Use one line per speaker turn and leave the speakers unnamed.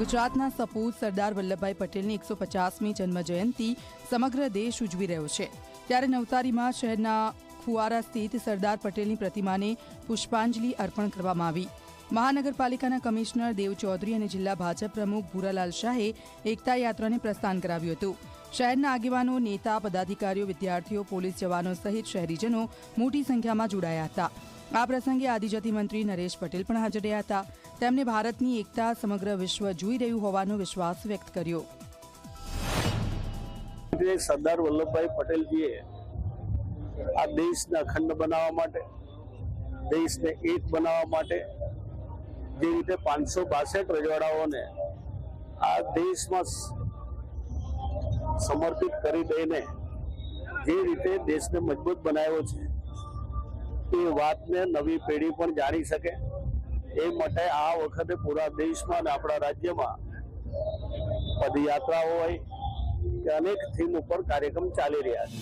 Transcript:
ગુજરાતના સપૂત સરદાર વલ્લભભાઈ પટેલની એકસો પચાસમી જન્મજયંતિ સમગ્ર દેશ ઉજવી રહ્યો છે. ત્યારે નવસારીમાં શહેરના ખુવારા સ્થિત સરદાર પટેલની પ્રતિમાને પુષ્પાંજલિ અર્પણ કરવામાં આવી. મહાનગરપાલિકાના કમિશનર દેવ ચૌધરી અને જિલ્લા ભાજપ પ્રમુખ ભૂરાલાલ શાહે એકતા યાત્રાને પ્રસ્થાન કરાવ્યું હતું. શહેરના આગેવાનો, નેતા, પદાધિકારીઓ, વિદ્યાર્થીઓ, પોલીસ જવાનો સહિત શહેરીજનો મોટી સંખ્યામાં જોડાયા હતા. આ પ્રસંગે આદિજાતિ મંત્રી નરેશ પટેલ પણ હાજર રહ્યા હતા. તેમણે ભારતની એકતા સમગ્ર વિશ્વ જોઈ રહ્યું હોવાનો વિશ્વાસ વ્યક્ત કર્યો.
સરદાર વલ્લભભાઈ પટેલજીએ આ દેશને અખંડ બનાવવા માટે, દેશને એક બનાવવા માટે જે રીતે પાંચસો બાસઠ રજવાડાઓને આ દેશમાં સમર્પિત કરી દઈને જે રીતે દેશને મજબૂત બનાવ્યો છે એ વાતને નવી પેઢી પણ જાણી શકે. એ માટે આ વખતે પૂરા દેશમાં અને આપણા રાજ્યમાં પદયાત્રાઓ હોય કે અનેક થીમ ઉપર કાર્યક્રમ ચાલી રહ્યા છે.